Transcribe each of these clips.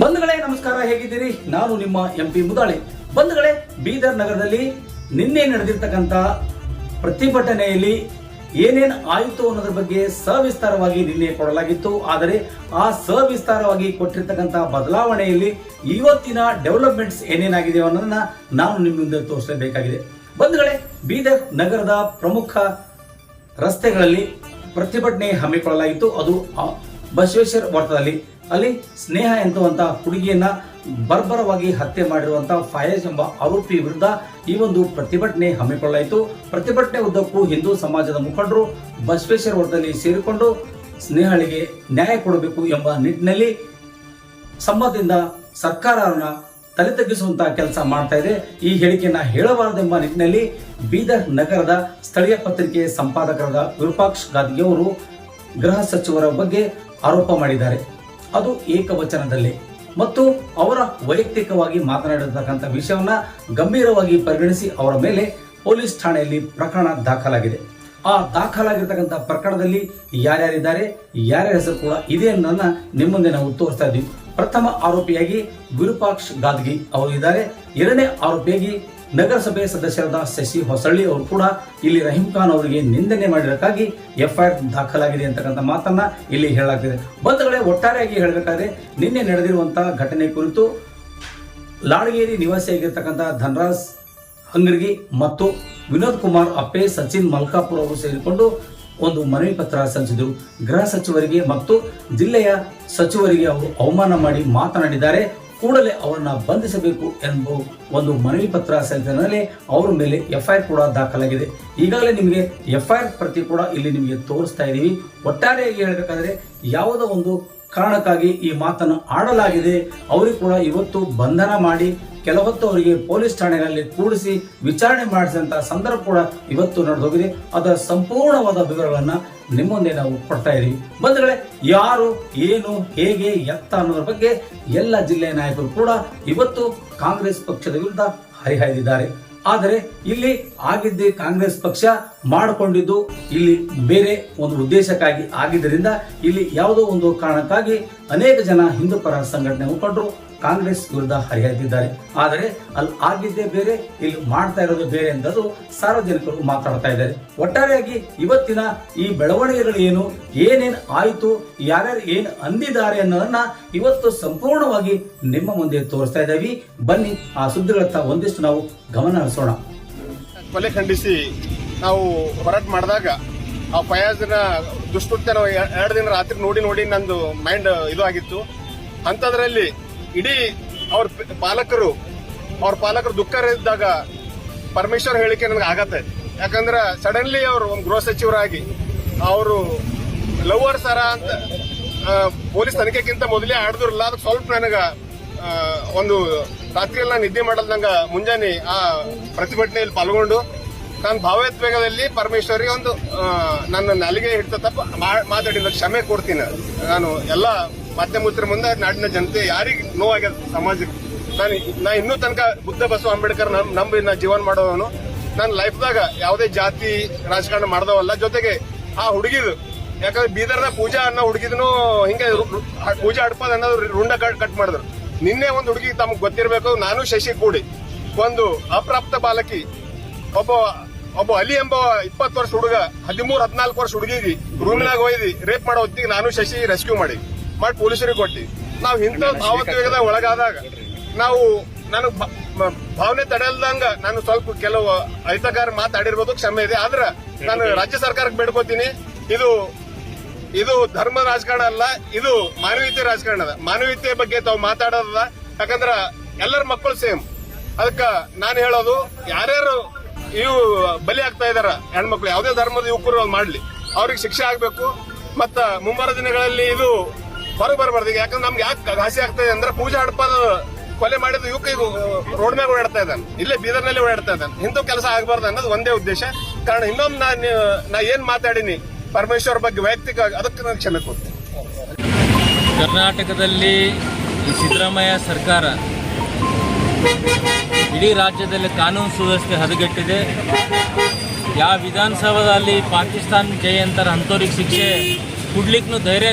ಬಂಧುಗಳೇ, ನಮಸ್ಕಾರ, ಹೇಗಿದ್ದೀರಿ? ನಾನು ನಿಮ್ಮ ಎಂ ಪಿ ಮುದಾಳಿ. ಬಂಧುಗಳೇ, ಬೀದರ್ ನಗರದಲ್ಲಿ ನಿನ್ನೆ ನಡೆದಿರ್ತಕ್ಕಂಥ ಪ್ರತಿಭಟನೆಯಲ್ಲಿ ಏನೇನು ಆಯಿತು ಅನ್ನೋದ್ರ ಬಗ್ಗೆ ಸವಿಸ್ತಾರವಾಗಿ ನಿನ್ನೆ ಕೊಡಲಾಗಿತ್ತು. ಆದರೆ ಆ ಸವಿಸ್ತಾರವಾಗಿ ಕೊಟ್ಟಿರ್ತಕ್ಕಂಥ ಬದಲಾವಣೆಯಲ್ಲಿ ಇವತ್ತಿನ ಡೆವಲಪ್ಮೆಂಟ್ಸ್ ಏನೇನಾಗಿದೆ ಅನ್ನೋದನ್ನ ನಾನು ನಿಮ್ಮ ಮುಂದೆ ತೋರಿಸಬೇಕಾಗಿದೆ ಬಂಧುಗಳೇ, ಬೀದರ್ ನಗರದ ಪ್ರಮುಖ ರಸ್ತೆಗಳಲ್ಲಿ ಪ್ರತಿಭಟನೆ ಹಮ್ಮಿಕೊಳ್ಳಲಾಗಿತ್ತು. ಅದು ಬಸವೇಶ್ವರ ವರ್ತದಲ್ಲಿ ಅಲ್ಲಿ ಸ್ನೇಹ ಎನ್ನುವಂತಹ ಹುಡುಗಿಯನ್ನ ಬರ್ಬರವಾಗಿ ಹತ್ಯೆ ಮಾಡಿರುವಂತಹ ಫಯಾಜ್ ಎಂಬ ಆರೋಪಿ ವಿರುದ್ಧ ಈ ಒಂದು ಪ್ರತಿಭಟನೆ ಹಮ್ಮಿಕೊಳ್ಳಲಾಯಿತು. ಪ್ರತಿಭಟನೆ ಉದ್ದಕ್ಕೂ ಹಿಂದೂ ಸಮಾಜದ ಮುಖಂಡರು ಬಸವೇಶ್ವರ ವರ್ತದಲ್ಲಿ ಸೇರಿಕೊಂಡು ಸ್ನೇಹಳಿಗೆ ನ್ಯಾಯ ಕೊಡಬೇಕು ಎಂಬ ನಿಟ್ಟಿನಲ್ಲಿ ಸಂಬಂಧದಿಂದ ಸರ್ಕಾರವನ್ನ ತಲೆ ತಗ್ಗಿಸುವಂತಹ ಕೆಲಸ ಮಾಡ್ತಾ ಇದೆ. ಈ ಹೇಳಿಕೆಯನ್ನ ಹೇಳಬಾರದೆಂಬ ನಿಟ್ಟಿನಲ್ಲಿ ಬೀದರ್ ನಗರದ ಸ್ಥಳೀಯ ಪತ್ರಿಕೆ ಸಂಪಾದಕರಾದ ವಿರೂಪಾಕ್ಷ ಗಾದಿಗೆ ಅವರು ಗೃಹ ಸಚಿವರ ಬಗ್ಗೆ ಆರೋಪ ಮಾಡಿದ್ದಾರೆ. ಅದು ಏಕವಚನದಲ್ಲಿ. ಮತ್ತು ಅವರ ವೈಯಕ್ತಿಕವಾಗಿ ಮಾತನಾಡಿರ್ತಕ್ಕಂಥ ವಿಷಯವನ್ನ ಗಂಭೀರವಾಗಿ ಪರಿಗಣಿಸಿ ಅವರ ಮೇಲೆ ಪೊಲೀಸ್ ಠಾಣೆಯಲ್ಲಿ ಪ್ರಕರಣ ದಾಖಲಾಗಿದೆ. ಆ ದಾಖಲಾಗಿರ್ತಕ್ಕಂಥ ಪ್ರಕರಣದಲ್ಲಿ ಯಾರ್ಯಾರಿದ್ದಾರೆ, ಯಾರ್ಯಾರ ಹೆಸರು ಕೂಡ ಇದೆ ಅನ್ನೋದನ್ನ ನಿಮ್ಮ ಮುಂದೆ ನಾವು ತೋರಿಸ್ತಾ ಇದ್ದೀವಿ. ಪ್ರಥಮ ಆರೋಪಿಯಾಗಿ ಗುರುಪಾಕ್ಷ್ ಗಾದ್ಗಿ ಅವರು ಇದ್ದಾರೆ. ಎರಡನೇ ಆರೋಪಿಯಾಗಿ ನಗರಸಭೆ ಸದಸ್ಯರಾದ ಶಶಿ ಹೊಸಳ್ಳಿ ಅವರು ಕೂಡ ಇಲ್ಲಿ ರಹೀಂ ಖಾನ್ ಅವರಿಗೆ ನಿಂದನೆ ಮಾಡಿರೋಕ್ಕಾಗಿ ಎಫ್ಐಆರ್ ದಾಖಲಾಗಿದೆ ಅಂತಕ್ಕಂಥ ಮಾತನ್ನ ಇಲ್ಲಿ ಹೇಳಲಾಗ್ತಿದೆ. ಬಂಧುಗಳೇ, ಒಟ್ಟಾರೆಯಾಗಿ ಹೇಳಬೇಕಾದ್ರೆ ನಿನ್ನೆ ನಡೆದಿರುವಂತಹ ಘಟನೆ ಕುರಿತು ಲಾಡಗೇರಿ ನಿವಾಸಿಯಾಗಿರ್ತಕ್ಕಂಥ ಧನರಾಜ್ ಹಂಗರ್ಗಿ ಮತ್ತು ವಿನೋದ್ ಕುಮಾರ್ ಅಪ್ಪೆ, ಸಚಿನ್ ಮಲ್ಕಾಪುರ್ ಅವರು ಸೇರಿಕೊಂಡು ಒಂದು ಮನವಿ ಪತ್ರ ಸಲ್ಲಿಸಿದರು. ಗೃಹ ಸಚಿವರಿಗೆ ಮತ್ತು ಜಿಲ್ಲೆಯ ಸಚಿವರಿಗೆ ಅವರು ಅವಮಾನ ಮಾಡಿ ಮಾತನಾಡಿದ್ದಾರೆ. ಕೂಡಲೇ ಅವರನ್ನ ಬಂಧಿಸಬೇಕು ಎಂಬ ಒಂದು ಮನವಿ ಪತ್ರ ಸಲ್ಲಿಸಿದಲ್ಲಿ ಅವರ ಮೇಲೆ ಎಫ್ಐಆರ್ ಕೂಡ ದಾಖಲಾಗಿದೆ. ಈಗಾಗಲೇ ನಿಮಗೆ ಎಫ್ಐಆರ್ ಪ್ರತಿ ಕೂಡ ಇಲ್ಲಿ ನಿಮಗೆ ತೋರಿಸ್ತಾ ಇದ್ದೀವಿ. ಒಟ್ಟಾರೆಯಾಗಿ ಹೇಳಬೇಕಾದ್ರೆ ಯಾವುದೋ ಒಂದು ಕಾರಣಕ್ಕಾಗಿ ಈ ಮಾತನ್ನು ಆಡಲಾಗಿದೆ. ಅವರಿಗೆ ಕೂಡ ಇವತ್ತು ಬಂಧನ ಮಾಡಿ ಕೆಲವೊತ್ತು ಅವರಿಗೆ ಪೊಲೀಸ್ ಠಾಣೆಗಳಲ್ಲಿ ಕೂಡಿಸಿ ವಿಚಾರಣೆ ಮಾಡಿಸಿದಂತಹ ಸಂದರ್ಭ ಕೂಡ ಇವತ್ತು ನಡೆದೋಗಿದೆ. ಅದರ ಸಂಪೂರ್ಣವಾದ ವಿವರಗಳನ್ನ ನಿಮ್ಮೊಂದೇ ನಾವು ಕೊಡ್ತಾ ಇದ್ದೀವಿ. ಬಂಧುಗಳೇ, ಯಾರು, ಏನು, ಹೇಗೆ ಎತ್ತ ಅನ್ನೋದ್ರ ಬಗ್ಗೆ ಎಲ್ಲ ಜಿಲ್ಲೆಯ ನಾಯಕರು ಕೂಡ ಇವತ್ತು ಕಾಂಗ್ರೆಸ್ ಪಕ್ಷದ ವಿರುದ್ಧ ಹರಿಹಾಯ್ದಿದ್ದಾರೆ. ಆದರೆ ಇಲ್ಲಿ ಆಗಿದ್ದೇ ಕಾಂಗ್ರೆಸ್ ಪಕ್ಷ ಮಾಡಿಕೊಂಡಿದ್ದು ಇಲ್ಲಿ ಬೇರೆ ಒಂದು ಉದ್ದೇಶಕ್ಕಾಗಿ ಆಗಿದ್ದರಿಂದ ಇಲ್ಲಿ ಯಾವುದೋ ಒಂದು ಕಾರಣಕ್ಕಾಗಿ ಅನೇಕ ಜನ ಹಿಂದೂ ಪರ ಸಂಘಟನೆ ಮುಖಂಡರು ಕಾಂಗ್ರೆಸ್ ವಿರುದ್ಧ ಹರಿಹಾಯ್ದಿದ್ದಾರೆ ಆದರೆ ಅಲ್ಲಿ ಆಗಿದ್ದೇ ಬೇರೆ, ಇಲ್ಲಿ ಮಾಡ್ತಾ ಇರೋದು ಬೇರೆ ಎಂದದು ಸಾರ್ವಜನಿಕರು ಮಾತಾಡ್ತಾ ಇದ್ದಾರೆ. ಒಟ್ಟಾರೆಯಾಗಿ ಇವತ್ತಿನ ಈ ಬೆಳವಣಿಗೆಗಳು ಏನು, ಏನೇನು ಆಯಿತು, ಯಾರ್ಯಾರು ಏನು ಅಂದಿದ್ದಾರೆ ಅನ್ನೋದನ್ನ ಇವತ್ತು ಸಂಪೂರ್ಣವಾಗಿ ನಿಮ್ಮ ಮುಂದೆ ತೋರಿಸ್ತಾ ಇದ್ದೀವಿ. ಬನ್ನಿ, ಆ ಸುದ್ದಿಗಳತ್ತ ಒಂದಿಷ್ಟು ನಾವು ಗಮನ ಹರಿಸೋಣ. ಕೊಲೆ ಖಂಡಿಸಿ ನಾವು ಹೋರಾಟ ಮಾಡಿದಾಗ ಆ ಫಯಾಜ್ನ ದುಷ್ಕೃತ್ಯ ಎರಡು ದಿನ ರಾತ್ರಿ ನೋಡಿ ನೋಡಿ ನಂದು ಮೈಂಡ್ ಇದು ಆಗಿತ್ತು. ಅಂಥದ್ರಲ್ಲಿ ಇಡೀ ಅವ್ರ ಪಾಲಕರು ಅವ್ರ ಪಾಲಕರು ದುಃಖ ಇದ್ದಾಗ ಪರಮೇಶ್ವರ್ ಹೇಳಿಕೆ ನನಗೆ ಆಗತ್ತೆ. ಯಾಕಂದ್ರೆ ಸಡನ್ಲಿ ಅವರು ಒಂದು ಗೃಹ ಸಚಿವರಾಗಿ, ಅವರು ಲವರ್ ಸರ ಅಂತ ಪೊಲೀಸ್ ತನಿಖೆಗಿಂತ ಮೊದಲೇ ಆಡಿದ್ರಲ್ಲ ಅದಕ್ಕೆ ಸ್ವಲ್ಪ ನನಗೆ ಒಂದು ಒಂದು ನಾನು ನಿದ್ದೆ ಮಾಡಲ್ದಂಗ ಮುಂಜಾನೆ ಆ ಪ್ರತಿಭಟನೆಯಲ್ಲಿ ಪಾಲ್ಗೊಂಡು, ನಾನು ಭಾವೋದ್ವೇಗದಲ್ಲಿ ಪರಮೇಶ್ವರಿಗೆ ಒಂದು ನನ್ನ ನಾಲಿಗೆ ಹಿಡ್ತ ತಪ್ಪ ಮಾತಾಡಿದ ಕ್ಷಮೆ ಕೊಡ್ತೀನಿ. ನಾನು ಎಲ್ಲ ಮಾಧ್ಯಮತ್ರ ಮುಂದೆ ನಾಡಿನ ಜನತೆ ಯಾರಿಗೆ ನೋವಾಗ್ಯದ ಸಮಾಜಕ್ಕೆ? ನಾನು ನಾ ಇನ್ನೂ ತನಕ ಬುದ್ಧ ಬಸವ ಅಂಬೇಡ್ಕರ್ ನಂಬಿ ನಾ ಜೀವನ ಮಾಡೋವನು. ನನ್ನ ಲೈಫ್ದಾಗ ಯಾವುದೇ ಜಾತಿ ರಾಜಕಾರಣ ಮಾಡ್ದವಲ್ಲ, ಜೊತೆಗೆ ಆ ಹುಡುಗಿದು. ಯಾಕಂದ್ರೆ ಬೀದರ್ನ ಪೂಜಾ ಅನ್ನೋ ಹುಡುಗಿದನು ಹಿಂಗೆ ಪೂಜಾ ಅಡ್ಪದ ಅನ್ನೋದು ರುಂಡ ಕಟ್ ಕಟ್ ಮಾಡಿದ್ರು. ನಿನ್ನೆ ಒಂದು ಹುಡುಗಿ ತಮಗೆ ಗೊತ್ತಿರಬೇಕು, ನಾನು ಶಶಿ ಕೂಡಿ. ಒಂದು ಅಪ್ರಾಪ್ತ ಬಾಲಕಿ. ಒಬ್ಬ ಒಬ್ಬ ಅಲಿ ಎಂಬ ಇಪ್ಪತ್ತು ವರ್ಷ ಹುಡುಗ, ಹದಿಮೂರು, ಹದಿನಾಲ್ಕು ವರ್ಷ ಹುಡುಗಿಗೆ ರೂಮ್ನಾಗ ಹೋಯ್ದಿ ರೇಪ್ ಮಾಡೋ ಹೊತ್ತಿಗೆ ನಾನು ಶಶಿ ರೆಸ್ಕ್ಯೂ ಮಾಡಿ ಮಾಡಿ ಪೊಲೀಸರಿಗೆ ಕೊಟ್ಟಿ. ನಾವು ಇಂಥ ಭಾವೋದ್ವೇಗದ ಒಳಗಾದಾಗ ನಾವು ನಾನು ಭಾವನೆ ತಡೆಯಲ್ದಂಗ ನಾನು ಸ್ವಲ್ಪ ಕೆಲವು ಅಹಿತಕಾರ ಮಾತಾಡಿರ್ಬೋದು ಕ್ಷಮೆ ಇದೆ. ಆದ್ರ ನಾನು ರಾಜ್ಯ ಸರ್ಕಾರಕ್ಕೆ ಬೇಡ್ಕೋತೀನಿ. ಇದು ಇದು ಧರ್ಮ ರಾಜಕಾರಣ ಅಲ್ಲ ಇದು ಮಾನವೀಯತೆ ರಾಜಕಾರಣ ಅದ. ಮಾನವೀಯತೆ ಬಗ್ಗೆ ತಾವು ಮಾತಾಡೋದ ಯಾಕಂದ್ರ ಎಲ್ಲರ ಮಕ್ಕಳು ಸೇಮ್. ಅದಕ್ಕ ನಾನು ಹೇಳೋದು ಯಾರ್ಯಾರು ಇವು ಬಲಿ ಆಗ್ತಾ ಇದಾರ ಹೆಣ್ಮಕ್ಳು ಯಾವುದೇ ಧರ್ಮದ ಯುವಕರು ಮಾಡ್ಲಿ. ಅವ್ರಿಗೆ ಶಿಕ್ಷೆ ಆಗ್ಬೇಕು. ಮತ್ತ ಮುಂಬರುವ ದಿನಗಳಲ್ಲಿ ಇದು ಹೊರಗೆ ಬರಬಾರ್ದು. ಈಗ ಯಾಕಂದ್ರೆ ನಮ್ಗೆ ಯಾಕೆ ಘಾಸಿ ಆಗ್ತದೆ ಅಂದ್ರೆ ಪೂಜಾ ಹಡಪದ ಕೊಲೆ ಮಾಡಿದ ಇದು ರೋಡ್ ಮ್ಯಾಗ ಓಡಾಡ್ತಾ ಇದ್ದಾನೆ. ಇಲ್ಲೇ ಬೀದರ್ನಲ್ಲಿ ಓಡಾಡ್ತಾ ಇದ್ದಾನೆ. ಇಂಥ ಕೆಲಸ ಆಗಬಾರ್ದು ಅನ್ನೋದು ಒಂದೇ ಉದ್ದೇಶ. ಕಾರಣ ಇನ್ನೊಮ್ಮೆ ನಾನು, ನಾ ಏನ್ ಮಾತಾಡಿನಿ, ಪರಮೇಶ್ವರ್ ಬಗ್ಗೆ ವೈಯಕ್ತಿಕ ಅದಕ್ಕೆ ನಾನು ಕ್ಷಮೆ ಕೊಡ್ತೀನಿ. ಕರ್ನಾಟಕದಲ್ಲಿ ಈ ಸಿದ್ದರಾಮಯ್ಯ ಸರ್ಕಾರ ಇಡೀ ರಾಜ್ಯದಲ್ಲಿ ಕಾನೂನು ಸುವ್ಯವಸ್ಥೆ ಹದಗೆಟ್ಟಿದೆ. ಯಾವ ವಿಧಾನಸೌಧದಲ್ಲಿ ಪಾಕಿಸ್ತಾನ್ ಜಯ ಅಂತಾರೆ ಅಂಥವ್ರಿಗೆ ಶಿಕ್ಷೆ ಕೊಡ್ಲಿಕ್ಕೂ ಧೈರ್ಯ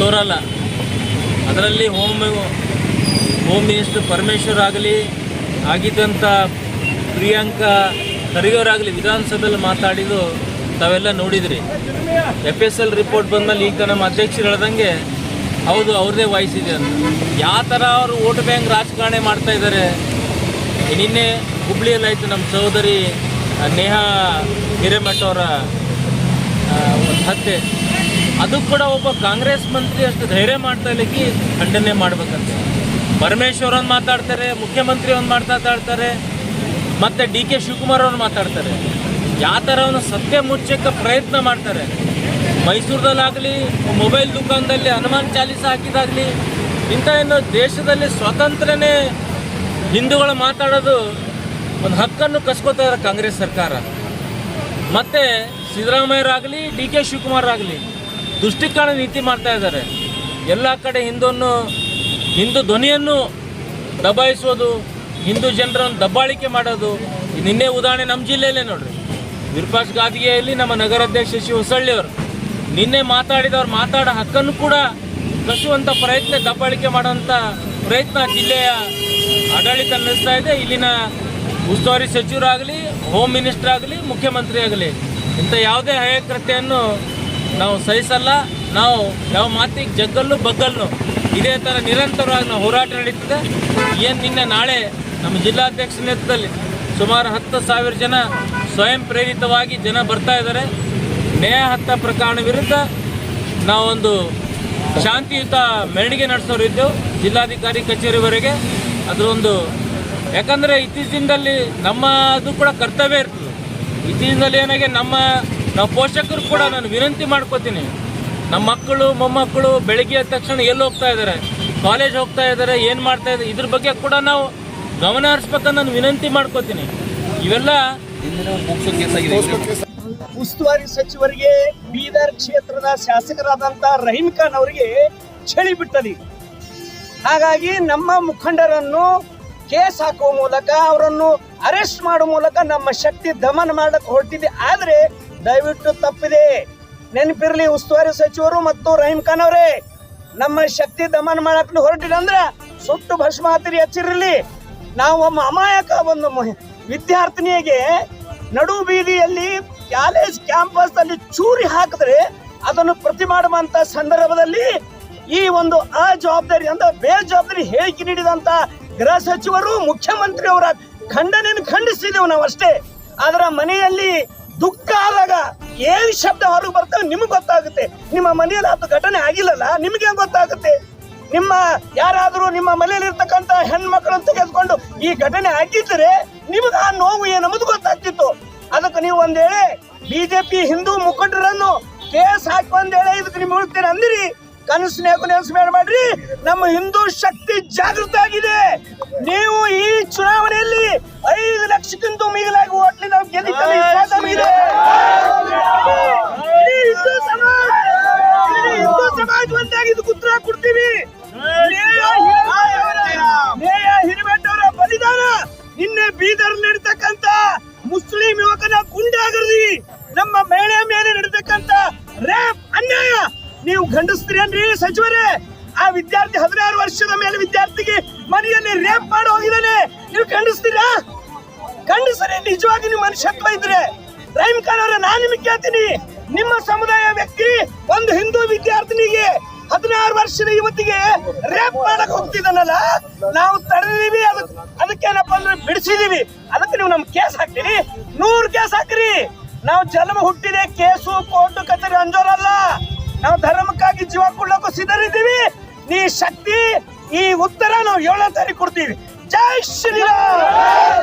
ತೋರಲ್ಲ. ಅದರಲ್ಲಿ ಹೋಮ್ ಹೋಮ್ ಮಿನಿಸ್ಟರ್ ಪರಮೇಶ್ವರ್ ಆಗಲಿ, ಆಗಿದ್ದಂಥ ಪ್ರಿಯಾಂಕಾ ಖರ್ಗೆಯವರಾಗಲಿ ವಿಧಾನಸಭೆಯಲ್ಲಿ ಮಾತಾಡಿದ್ದು ತಾವೆಲ್ಲ ನೋಡಿದ್ರಿ. ಎಫ್ ಎಸ್ ಎಲ್ ರಿಪೋರ್ಟ್ ಬಂದಮೇಲೆ ಈಗ ನಮ್ಮ ಅಧ್ಯಕ್ಷರು ಹೇಳ್ದಂಗೆ ಹೌದು, ಅವ್ರದ್ದೇ ವಹಿಸಿದೆ ಅಂತ. ಯಾವ ಥರ ಅವರು ವೋಟ್ ಬ್ಯಾಂಕ್ ರಾಜಕಾರಣಿ ಮಾಡ್ತಾ ಇದ್ದಾರೆ. ನಿನ್ನೆ ಹುಬ್ಳಿಯಲ್ಲಾಯಿತು ನಮ್ಮ ಸಹೋದರಿ ನೇಹಾ ಹಿರೇಮಠ ಅವರ ಒಂದು ಹತ್ಯೆ. ಅದು ಕೂಡ ಒಬ್ಬ ಕಾಂಗ್ರೆಸ್ ಮಂತ್ರಿ ಅಷ್ಟು ಧೈರ್ಯ ಮಾಡ್ತಾ ಇಲ್ಲಕ್ಕೆ ಖಂಡನೆ ಮಾಡ್ಬೇಕಂತ. ಪರಮೇಶ್ವರ್ ಒಂದು ಮಾತಾಡ್ತಾರೆ, ಮುಖ್ಯಮಂತ್ರಿ ಒಂದು ಮಾತಾಡ್ತಾರೆ, ಮತ್ತು ಡಿ ಕೆ ಶಿವಕುಮಾರ್ ಅವ್ರು ಮಾತಾಡ್ತಾರೆ. ಯಾವ ಥರ ಅವನು ಸತ್ಯ ಮುಚ್ಚಕ್ಕೆ ಪ್ರಯತ್ನ ಮಾಡ್ತಾರೆ. ಮೈಸೂರದಲ್ಲಾಗಲಿ ಮೊಬೈಲ್ ದುಕಾನದಲ್ಲಿ ಹನುಮಾನ್ ಚಾಲೀಸ ಹಾಕಿದಾಗಲಿ, ಇಂಥ ಏನು ದೇಶದಲ್ಲಿ ಸ್ವಾತಂತ್ರ್ಯನೇ ಹಿಂದೂಗಳು ಮಾತಾಡೋದು ಒಂದು ಹಕ್ಕನ್ನು ಕಸ್ಕೋತಾ ಇದ್ದಾರೆ ಕಾಂಗ್ರೆಸ್ ಸರ್ಕಾರ. ಮತ್ತೆ ಸಿದ್ದರಾಮಯ್ಯರಾಗಲಿ, ಡಿ ಕೆ ಶಿವಕುಮಾರ್ ಆಗಲಿ ತುಷ್ಟೀಕರಣ ನೀತಿ ಮಾಡ್ತಾ ಇದ್ದಾರೆ. ಎಲ್ಲ ಕಡೆ ಹಿಂದೂನು ಹಿಂದೂ ಧ್ವನಿಯನ್ನು ದಬಾಯಿಸೋದು, ಹಿಂದೂ ಜನರನ್ನು ದಬ್ಬಾಳಿಕೆ ಮಾಡೋದು ನಿನ್ನೆ ಉದಾಹರಣೆ ನಮ್ಮ ಜಿಲ್ಲೆಯಲ್ಲೇ ನೋಡ್ರಿ. ವಿರೂಪಾಕ್ಷ ಗಾದಿಗೆಯಲ್ಲಿ ನಮ್ಮ ನಗರಾಧ್ಯಕ್ಷ ಶಶಿ ಹೊಸಳ್ಳಿಯವರು ನಿನ್ನೆ ಮಾತಾಡಿದವ್ರು ಮಾತಾಡೋ ಹಕ್ಕನ್ನು ಕೂಡ ಕಸುವಂಥ ಪ್ರಯತ್ನ, ದಬ್ಬಾಳಿಕೆ ಮಾಡೋಂಥ ಪ್ರಯತ್ನ ಜಿಲ್ಲೆಯ ಆಡಳಿತ ನಡೆಸ್ತಾ ಇದೆ. ಇಲ್ಲಿನ ಉಸ್ತುವಾರಿ ಸಚಿವರಾಗಲಿ ಹೋಮ್ ಮಿನಿಸ್ಟರ್ ಆಗಲಿ, ಮುಖ್ಯಮಂತ್ರಿ ಆಗಲಿ, ಇಂಥ ಯಾವುದೇ ಹಯಕೃತ್ಯವನ್ನು ನಾವು ಸಹಿಸಲ್ಲ, ನಾವು ಯಾವ ಮಾತಿಗೆ ಜಗ್ಗಲ್ಲು ಬಗ್ಗಲ್ಲು. ಇದೇ ಥರ ನಿರಂತರವಾಗಿ ನಾವು ಹೋರಾಟ ನಡೀತದೆ. ಏನು ನಿನ್ನೆ ನಾಳೆ ನಮ್ಮ ಜಿಲ್ಲಾಧ್ಯಕ್ಷ ನೇತೃತ್ವದಲ್ಲಿ ಸುಮಾರು ಹತ್ತು ಸಾವಿರ ಜನ ಸ್ವಯಂ ಪ್ರೇರಿತವಾಗಿ ಜನ ಬರ್ತಾ ಇದ್ದಾರೆ. ನ್ಯಾಯ ಹತ್ತ ಪ್ರಕರಣ ವಿರುದ್ಧ ನಾವೊಂದು ಶಾಂತಿಯುತ ಮೆರವಣಿಗೆ ನಡೆಸೋರು ಇದ್ದೆವು ಜಿಲ್ಲಾಧಿಕಾರಿ ಕಚೇರಿವರೆಗೆ. ಅದರೊಂದು ಯಾಕಂದರೆ ಇತ್ತೀಚಿನದಲ್ಲಿ ನಮ್ಮದು ಕೂಡ ಕರ್ತವ್ಯ ಇರ್ತದೆ. ಇತ್ತೀಚಿನದಲ್ಲಿ ಏನಾಗಿ ನಮ್ಮ ನಾವು ಪೋಷಕರು ಕೂಡ ನಾನು ವಿನಂತಿ ಮಾಡ್ಕೋತೀನಿ. ನಮ್ಮ ಮಕ್ಕಳು, ಮೊಮ್ಮಕ್ಕಳು ಬೆಳಗ್ಗೆ ಎದ್ದ ತಕ್ಷಣ ಎಲ್ಲಿ ಹೋಗ್ತಾ ಇದ್ದಾರೆ? ಕಾಲೇಜ್ ಹೋಗ್ತಾ ಇದ್ದಾರೆ, ಏನು ಮಾಡ್ತಾ ಇದ್ದಾರೆ? ಇದ್ರ ಬಗ್ಗೆ ಕೂಡ ನಾವು ಗಮನ ಹರಿಸ್ಬೇಕಂತ ನಾನು ವಿನಂತಿ ಮಾಡ್ಕೋತೀನಿ. ಇವೆಲ್ಲ ಉಸ್ತುವಾರಿ ಸಚಿವರಿಗೆ ಬೀದರ್ ಕ್ಷೇತ್ರದ ಶಾಸಕರಾದಂತ ರಹೀಂ ಖಾನ್ ಅವರಿಗೆ ಚಳಿ ಬಿಟ್ಟದಿ ಹಾಗಾಗಿ ನಮ್ಮ ಮುಖಂಡರನ್ನು ಕೇಸ್ ಹಾಕುವ ಮೂಲಕ, ಅವರನ್ನು ಅರೆಸ್ಟ್ ಮಾಡುವ ಮೂಲಕ ನಮ್ಮ ಶಕ್ತಿ ದಮನ ಮಾಡಕ್ ಹೊರಟಿದೆ. ಆದ್ರೆ ದಯವಿಟ್ಟು ತಪ್ಪಿದೆ. ನೆನಪಿರಲಿ, ಉಸ್ತುವಾರಿ ಸಚಿವರು ಮತ್ತು ರಹೀಂ ಖಾನ್ ಅವರೇ. ನಮ್ಮ ಶಕ್ತಿ ದಮನ ಮಾಡಕ್ ಹೊರಟಿದಂದ್ರೆ ಸುಟ್ಟು ಭಸ್ಮ ಹತ್ತಿರಿ ಹಚ್ಚಿರಲಿ ನಾವು ಒಮ್ಮ ಅಮಾಯಕ ಒಂದು ವಿದ್ಯಾರ್ಥಿನಿಯಾಗೆ ನಡು ಬೀದಿಯಲ್ಲಿ ಕಾಲೇಜ್ ಕ್ಯಾಂಪಸ್ ಅಲ್ಲಿ ಚೂರಿ ಹಾಕಿದ್ರೆ ಅದನ್ನು ಪ್ರತಿ ಮಾಡುವಂತ ಸಂದರ್ಭದಲ್ಲಿ ಈ ಒಂದು ಅಜವಾಬ್ದಾರಿ ಅಂತ ಬೇಜವಾಬ್ದಾರಿ ಹೇಳಿಕೆ ನೀಡಿದಂತ ಗೃಹ ಸಚಿವರು ಮುಖ್ಯಮಂತ್ರಿ ಅವರ ಖಂಡನೆಯನ್ನು ಖಂಡಿಸಿದೆವು ನಾವು ಅಷ್ಟೇ ಅದರ ಮನೆಯಲ್ಲಿ ದುಃಖ ಆದಾಗ ಏನ್ ಶಬ್ದ ಹೊರಗೆ ಬರ್ತವೆ ನಿಮ್ಗೆ ಗೊತ್ತಾಗುತ್ತೆ. ನಿಮ್ಮ ಮನೆಯಲ್ಲಿ ಅದು ಘಟನೆ ಆಗಿಲ್ಲಲ್ಲ, ನಿಮ್ಗೆ ಗೊತ್ತಾಗುತ್ತೆ? ನಿಮ್ಮ ಯಾರಾದರೂ ನಿಮ್ಮ ಮನೆಯಲ್ಲಿ ಇರ್ತಕ್ಕಂತ ಹೆಣ್ಮಕ್ಳನ್ನು ತೆಗೆದುಕೊಂಡು ಈ ಘಟನೆ ಆಗಿದ್ರೆ ನಿಮ್ಗೆ ಆ ನೋವು ಏನಂಬುದು ಗೊತ್ತಾಗ್ತಿತ್ತು. ಅದಕ್ಕೆ ನೀವು ಒಂದ್ ವೇಳೆ ಬಿಜೆಪಿ ಹಿಂದೂ ಮುಖಂಡರನ್ನು ಕೇಸ್ ಹಾಕಿ ಒಂದ್ ಹೇಳಿ ಇದಕ್ಕೆ ನಿಮ್ಗೆ ಅಂದಿರಿ. ಕನಸಿನ ನೆನಸ್ಬೇಡ ಮಾಡ್ರಿ. ನಮ್ಮ ಹಿಂದೂ ಶಕ್ತಿ ಜಾಗೃತ ಆಗಿದೆ. ನೀವು ಈ ಚುನಾವಣೆಯಲ್ಲಿ ಐದು ಲಕ್ಷಕ್ಕಿಂತ ಮಿಗಿಲಾಗಿ ಓಟ್ಲಿ ನಾವು ಇದೆ. ಕುತ್ರ ಹಿಂದೂ ಸಮಾಜ. ಹಿಂದೂ ಸಮಾಜ ಒಂದಾಗಿ ಇದಕ್ಕೆ ಉತ್ತರ ಕೊಡ್ತೀವಿ. ಹಿರಿಮೆಟ್ಟವರ ಬಲಿದಾನ. ನಿನ್ನೆ ಬೀದರ್ ನಡೀತಕ್ಕಂತ ಮುಸ್ಲಿಂ ಯುವಕನ ಗುಂಡಾಗರ್ದಿ ನಮ್ಮ ಮಹಿಳೆಯ ಮೇಲೆ ನಡೀತಕ್ಕಂತ ರೇಪ್ ನೀವು ಖಂಡಿಸ್ತೀರೇನ್ರಿ ಸಚಿವರೇ, ಆ ವಿದ್ಯಾರ್ಥಿ ಹದಿನಾರು ವರ್ಷದ ಮೇಲೆ ವಿದ್ಯಾರ್ಥಿಗೆ ಮನೆಯಲ್ಲಿ ರೇಪ್ ಮಾಡಿ ಹೋಗಿದ್ದಾನೆ. ನೀವು ಖಂಡಿಸ್ತೀರಾ? ಖಂಡಿಸ್ರಿ, ನಿಜವಾಗಿ ನೀವು ಮನುಷ್ಯತ್ವ ಇದ್ರೆ. ರೈಮ್ ಖಾನ್ ಅವರ, ನಾನು ನಿಮಗೆ ಕೇಳ್ತೀನಿ. ನಿಮ್ಮ ಸಮುದಾಯ ವ್ಯಕ್ತಿ, ಒಂದು ಹಿಂದೂ ವಿದ್ಯಾರ್ಥಿನಿಗೆ ಹದಿನಾರು ವರ್ಷದ ಯುವತಿಗೆ ರೇಪ್ ಮಾಡಕ್ ಹೋಗ್ತಿದ್ದಾನಲ್ಲ, ನಾವು ತಡೆದೀವಿ ಅದಕ್ಕೆ ಅದಕ್ಕೇನಪ್ಪ ಅಂದ್ರೆ ಬಿಡಿಸಿದೀವಿ ಅದಕ್ಕೆ ನೀವು ನಮ್ ಕೇಸ್ ಹಾಕ್ತೀರಿ. ನೂರು ಕೇಸ್ ಹಾಕ್ರಿ ನಾವು ಜನ್ಮ ಹುಟ್ಟಿದೆ, ಕೇಸು, ಕೋರ್ಟ್, ಕಚೇರಿ, ಅಂಜೋರಲ್ಲ. ನಾವು ಧರ್ಮಕ್ಕಾಗಿ ಜೀವ ಕೊಡ್ಲಕ್ಕೂ ಸಿದ್ಧರಿದ್ದೀವಿ. ನೀ ಶಕ್ತಿ, ಈ ಉತ್ತರ ನಾವು ಏಳನೇ ತಾರೀಕು ಕೊಡ್ತೀವಿ. ಜೈ ಶ್ರೀರಾಮ್!